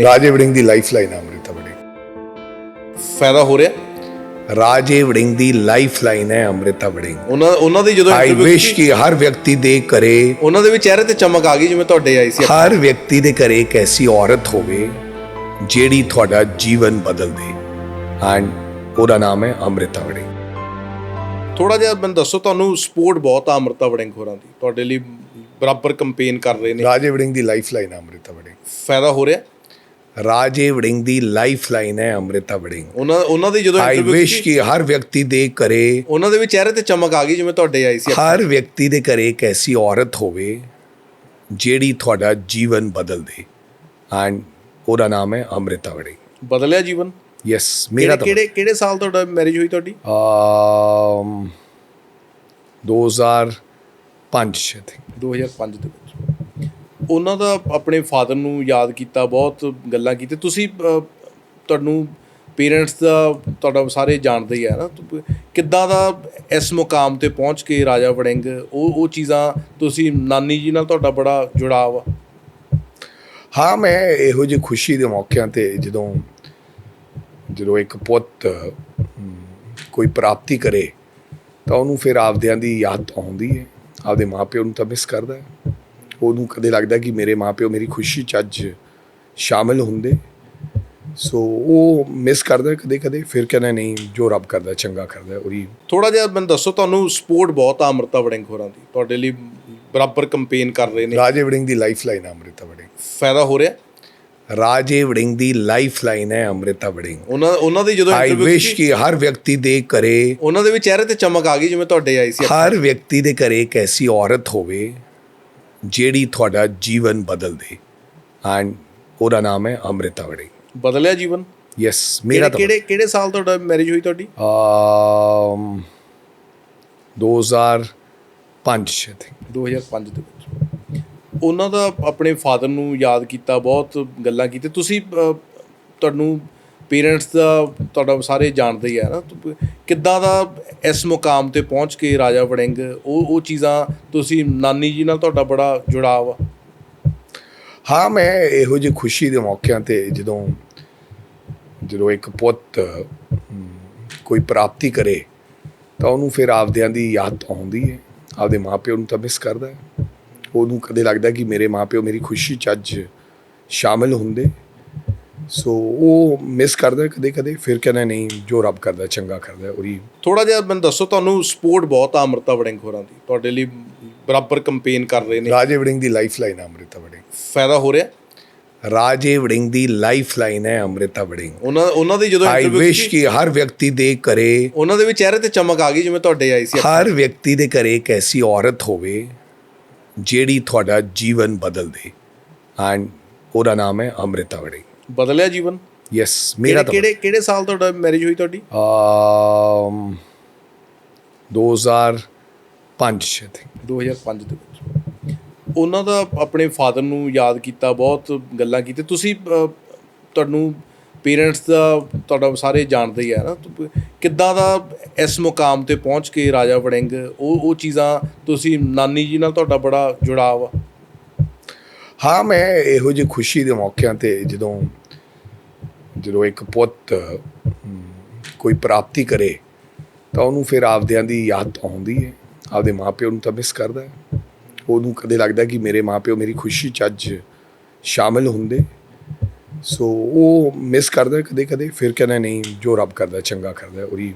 ਰਾਜੇ ਵੜਿੰਗ ਦੀ life line Amrita Warring. ਫਾਇਦਾ ਹੋ ਰਿਹਾ? ਰਾਜੇ ਵੜਿੰਗ ਦੀ ਲਾਈਫ ਲਾਈਨ ਹੈ ਅੰਮ੍ਰਿਤਾ ਵੜਿੰਗ। ਉਹਨਾਂ ਉਹਨਾਂ ਦੀ ਜਦੋਂ ਆਈ ਵਿਸ਼ ਕਿ ਹਰ ਵਿਅਕਤੀ ਦੇ ਘਰੇ ਉਹਨਾਂ ਦੇ ਵੀ ਚਿਹਰੇ ਤੇ ਚਮਕ ਆ ਗਈ ਜਿਵੇਂ ਤੁਹਾਡੇ ਆਈ ਸੀ ਹਰ ਵਿਅਕਤੀ ਦੇ ਘਰੇ ਇੱਕ ਐਸੀ ਔਰਤ ਹੋਵੇ ਜਿਹੜੀ ਤੁਹਾਡਾ ਜੀਵਨ ਬਦਲ ਦੇ ਐਂਡ ਉਹਦਾ ਨਾਮ ਹੈ ਅੰਮ੍ਰਿਤਾ ਵੜਿੰਗ। ਥੋੜਾ ਜਿਹਾ ਮੈਨੂੰ ਦੱਸੋ ਤੁਹਾਨੂੰ ਸਪੋਰਟ ਬਹੁਤ ਆ ਅਮਰਤਾ ਵੜਿੰਗ ਹੋਰਾਂ ਦੀ। ਤੁਹਾਡੇ ਲਈ ਬਰਾਬਰ ਕੰਪੇਨ ਕਰ ਰਹੇ ਨੇ। ਰਾਜੇ ਵੜਿੰਗ ਦੀ ਲਾਈਫ ਲਾਈਨ ਹੈ ਅੰਮ੍ਰਿਤਾ ਵੜਿੰਗ। ਫਾਇਦਾ ਹੋ ਰਿਹਾ? ਰਾਜੇ ਵੜਿੰਗ ਦੀ ਲਾਈਫ ਲਾਈਨ ਹੈ ਅੰਮ੍ਰਿਤਾ ਵੜਿੰਗ। ਉਹਨਾਂ ਉਹਨਾਂ ਦੀ ਜਦੋਂ ਆਈ ਵਿਸ਼ ਕਿ ਹਰ ਵਿਅਕਤੀ ਦੇ ਘਰੇ ਉਹਨਾਂ ਦੇ ਵੀ ਚਿਹਰੇ ਤੇ ਚਮਕ ਆ ਗਈ ਜਿਵੇਂ ਤੁਹਾਡੇ ਆਈ ਸੀ ਹਰ ਵਿਅਕਤੀ ਦੇ ਘਰੇ ਇੱਕ ਐਸੀ ਔਰਤ ਹੋਵੇ ਜਿਹੜੀ ਤੁਹਾਡਾ ਜੀਵਨ ਬਦਲ ਦੇ। ਐਂਡ ਉਹਦਾ ਨਾਮ ਹੈ ਅੰਮ੍ਰਿਤਾ ਵੜਿੰਗ। ਬਦਲਿਆ ਜੀਵਨ? ਯੈਸ ਮੇਰਾ ਕਿਹੜੇ ਕਿਹੜੇ ਕਿਹੜੇ ਸਾਲ ਤੁਹਾਡਾ ਮੈਰਿਜ ਹੋਈ ਤੁਹਾਡੀ? um 2005 ਚ ਥਿੰਕ 2005 ਦੇ ਉਹਨਾਂ ਦਾ ਆਪਣੇ ਫਾਦਰ ਨੂੰ ਯਾਦ ਕੀਤਾ, ਬਹੁਤ ਗੱਲਾਂ ਕੀਤੇ ਤੁਸੀਂ ਤੁਹਾਨੂੰ ਪੇਰੈਂਟਸ ਦਾ ਤੁਹਾਡਾ ਸਾਰੇ ਜਾਣਦੇ ਹੀ ਆ ਨਾ। ਕਿੱਦਾਂ ਦਾ ਇਸ ਮੁਕਾਮ ਤੇ ਪਹੁੰਚ ਕੇ ਰਾਜਾ ਵੜਿੰਗ, ਉਹ ਉਹ ਚੀਜ਼ਾਂ ਤੁਸੀਂ ਨਾਨੀ ਜੀ ਨਾਲ ਤੁਹਾਡਾ ਬੜਾ ਜੁੜਾਵ ਆ? ਹਾਂ, ਮੈਂ ਇਹੋ ਜਿਹੇ ਖੁਸ਼ੀ ਦੇ ਮੌਕਿਆਂ ਤੇ ਜਦੋਂ ਜਦੋਂ ਇੱਕ ਪੁੱਤ ਕੋਈ ਪ੍ਰਾਪਤੀ ਕਰੇ, ਤਾਂ ਉਹਨੂੰ ਫਿਰ ਆਪਦਿਆਂ ਦੀ ਯਾਦ ਆਉਂਦੀ ਹੈ। ਆਪਦੇ ਮਾਪਿਓ ਨੂੰ ਤਾਂ ਮਿਸ ਕਰਦਾ ਹੈ। ਉਹਨੂੰ ਕਦੇ ਲੱਗਦਾ ਕਿ ਮੇਰੇ ਮਾਪਿਓ ਮੇਰੀ ਖੁਸ਼ੀ ਚ ਅੱਜ ਸ਼ਾਮਿਲ ਹੁੰਦੇ। ਸੋ ਉਹ ਮਿਸ ਕਰਦਾ ਕਦੇ ਕਦੇ ਫਿਰ ਕਹਿੰਦਾ ਨਹੀਂ ਜੋ ਰੱਬ ਕਰਦਾ ਚੰਗਾ ਕਰਦਾ ਉਹਦੀ ਥੋੜਾ ਜਿਹਾ ਮੈਨੂੰ ਦੱਸੋ ਤੁਹਾਨੂੰ ਸਪੋਰਟ ਬਹੁਤ ਆ ਅਮਰਤਾ ਵੜਿੰਗ ਹੋਰਾਂ ਦੀ। ਤੁਹਾਡੇ ਲਈ ਬਰਾਬਰ ਕੰਪੇਨ ਕਰ ਰਹੇ ਨੇ। ਰਾਜੇ ਵੜਿੰਗ ਦੀ ਲਾਈਫ ਲਾਈਨ ਹੈ ਅੰਮ੍ਰਿਤਾ ਵੜਿੰਗ। ਫਾਇਦਾ ਹੋ ਰਿਹਾ? ਰਾਜੇ ਵੜਿੰਗ ਦੀ ਲਾਈਫ ਲਾਈਨ ਹੈ ਅੰਮ੍ਰਿਤਾ ਵੜਿੰਗ। ਉਹਨਾਂ ਉਹਨਾਂ ਦੀ ਜਦੋਂ ਆਈ interview ਵਿਸ਼ ਕਿ ਹਰ ਵਿਅਕਤੀ ਦੇ ਘਰੇ ਉਹਨਾਂ ਦੇ ਵੀ ਚਿਹਰੇ ਤੇ ਚਮਕ ਆ ਗਈ ਜਿਵੇਂ ਤੁਹਾਡੇ ਆਈ ਸੀ। ਹਰ ਵਿਅਕਤੀ ਦੇ ਘਰੇ ਇੱਕ ਐਸੀ ਔਰਤ ਹੋਵੇ ਜਿਹੜੀ ਤੁਹਾਡਾ ਜੀਵਨ ਬਦਲ ਦੇ ਐਂਡ ਉਹਦਾ ਨਾਮ ਹੈ ਅੰਮ੍ਰਿਤਾ ਵੜਿੰਗ ਬਦਲਿਆ ਜੀਵਨ? ਯੈਸ ਮੇਰਾ ਕਿਹੜੇ ਕਿਹੜੇ ਸਾਲ ਤੁਹਾਡਾ ਮੈਰਿਜ ਹੋਈ ਤੁਹਾਡੀ? um 2005 ਚ ਥਿੰਕ 2005 ਦੇ ਵਿੱਚ। ਉਹਨਾਂ ਦਾ ਆਪਣੇ ਫਾਦਰ ਨੂੰ ਯਾਦ ਕੀਤਾ ਬਹੁਤ ਗੱਲਾਂ ਕੀਤੇ ਤੁਸੀਂ ਤੁਹਾਨੂੰ ਪੇਰੈਂਟਸ ਦਾ ਤੁਹਾਡਾ ਸਾਰੇ ਜਾਣਦੇ ਹੀ ਆ ਨਾ। ਕਿੱਦਾਂ ਦਾ ਇਸ ਮੁਕਾਮ ਤੇ ਪਹੁੰਚ ਕੇ ਰਾਜਾ ਵੜਿੰਗ, ਉਹ ਉਹ ਚੀਜ਼ਾਂ ਤੁਸੀਂ ਨਾਨੀ ਜੀ ਨਾਲ ਤੁਹਾਡਾ ਬੜਾ ਜੁੜਾਵ ਆ? ਹਾਂ, ਮੈਂ ਇਹੋ ਜਿਹੇ ਖੁਸ਼ੀ ਦੇ ਮੌਕਿਆਂ ਤੇ ਜਦੋਂ ਜਦੋਂ ਇੱਕ ਪੁੱਤ ਕੋਈ ਪ੍ਰਾਪਤੀ ਕਰੇ, ਤਾਂ ਉਹਨੂੰ ਫਿਰ ਆਪਦਿਆਂ ਦੀ ਯਾਦ ਤਾਂ ਆਉਂਦੀ ਹੈ। ਆਪਦੇ ਮਾਪਿਓ ਨੂੰ ਤਾਂ ਮਿਸ ਕਰਦਾ ਉਹਨੂੰ ਕਦੇ ਲੱਗਦਾ ਕਿ ਮੇਰੇ ਮਾਪਿਓ ਮੇਰੀ ਖੁਸ਼ੀ ਚ ਅੱਜ ਸ਼ਾਮਿਲ ਹੁੰਦੇ। ਸੋ ਉਹ ਮਿਸ ਕਰਦਾ ਕਦੇ ਕਦੇ ਫਿਰ ਕਹਿੰਦਾ ਨਹੀਂ ਜੋ ਰੱਬ ਕਰਦਾ ਚੰਗਾ ਕਰਦਾ ਉਹਦੀ ਥੋੜਾ ਜਿਹਾ ਮੈਨੂੰ ਦੱਸੋ ਤੁਹਾਨੂੰ ਸਪੋਰਟ ਬਹੁਤ ਆ ਅਮਰਤਾ ਵੜਿੰਗ ਹੋਰਾਂ ਦੀ। ਤੁਹਾਡੇ ਲਈ ਬਰਾਬਰ ਕੰਪੇਨ ਕਰ ਰਹੇ ਨੇ। ਰਾਜੇ ਵੜਿੰਗ ਦੀ ਲਾਈਫ ਲਾਈਨ ਹੈ ਅੰਮ੍ਰਿਤਾ ਵੜਿੰਗ। ਫਾਇਦਾ ਹੋ ਰਿਹਾ? ਰਾਜੇ ਵੜਿੰਗ ਦੀ ਲਾਈਫ ਲਾਈਨ ਹੈ ਅੰਮ੍ਰਿਤਾ ਵੜਿੰਗ। ਉਹਨਾਂ ਉਹਨਾਂ ਦੀ ਜਦੋਂ ਆਈ interview ਵਿਸ਼ ਕਿ ਹਰ ਵਿਅਕਤੀ ਦੇ ਘਰੇ ਉਹਨਾਂ ਦੇ ਵੀ ਚਿਹਰੇ ਤੇ ਚਮਕ ਆ ਗਈ ਜਿਵੇਂ ਤੁਹਾਡੇ ਆਈ ਸੀ ਹਰ ਵਿਅਕਤੀ ਦੇ ਘਰੇ ਇੱਕ ਐਸੀ ਔਰਤ ਹੋਵੇ ਜਿਹੜੀ ਤੁਹਾਡਾ ਜੀਵਨ ਬਦਲ ਦੇ। ਐਂਡ ਉਹਦਾ ਨਾਮ ਹੈ ਅੰਮ੍ਰਿਤਾ ਵੜਿੰਗ। ਬਦਲਿਆ ਜੀਵਨ? ਯੈਸ ਮੇਰਾ ਕਿਹੜੇ ਕਿਹੜੇ ਕਿਹੜੇ ਸਾਲ ਤੁਹਾਡਾ ਮੈਰਿਜ ਹੋਈ ਤੁਹਾਡੀ? um 2005 ਚ ਥਿੰਕ 2005 ਦੇ ਵਿੱਚ ਉਹਨਾਂ ਦਾ ਆਪਣੇ ਫਾਦਰ ਨੂੰ ਯਾਦ ਕੀਤਾ ਬਹੁਤ ਗੱਲਾਂ ਕੀਤੇ ਤੁਸੀਂ ਤੁਹਾਨੂੰ ਪੇਰੈਂਟਸ ਦਾ ਤੁਹਾਡਾ ਸਾਰੇ ਜਾਣਦੇ ਹੀ ਆ ਨਾ। ਕਿੱਦਾਂ ਦਾ ਇਸ ਮੁਕਾਮ ਤੇ ਪਹੁੰਚ ਕੇ ਰਾਜਾ ਵੜਿੰਗ ਉਹ ਉਹ ਚੀਜ਼ਾਂ ਤੁਸੀਂ ਨਾਨੀ ਜੀ ਨਾਲ ਤੁਹਾਡਾ ਬੜਾ ਜੁੜਾਵ ਆ? ਹਾਂ, ਮੈਂ ਇਹੋ ਜਿਹੀ ਖੁਸ਼ੀ ਦੇ ਮੌਕਿਆਂ ਤੇ ਜਦੋਂ ਜਦੋਂ ਇੱਕ ਪੁੱਤ ਕੋਈ ਪ੍ਰਾਪਤੀ ਕਰੇ, ਤਾਂ ਉਹਨੂੰ ਫਿਰ ਆਪਦਿਆਂ ਦੀ ਯਾਦ ਆਉਂਦੀ ਹੈ। ਆਪਦੇ ਮਾਪਿਓ ਨੂੰ ਤਾਂ ਮਿਸ ਕਰਦਾ ਹੈ। ਉਹਨੂੰ ਕਦੇ ਲੱਗਦਾ ਕਿ ਮੇਰੇ ਮਾਪਿਓ ਮੇਰੀ ਖੁਸ਼ੀ ਚ ਅੱਜ ਸ਼ਾਮਿਲ ਹੁੰਦੇ। ਸੋ ਉਹ ਮਿਸ ਕਰਦਾ ਕਦੇ ਕਦੇ ਫਿਰ ਕਹਿੰਦਾ, ਨਹੀਂ, ਜੋ ਰੱਬ ਕਰਦਾ, ਚੰਗਾ ਕਰਦਾ ਉਹਦੀ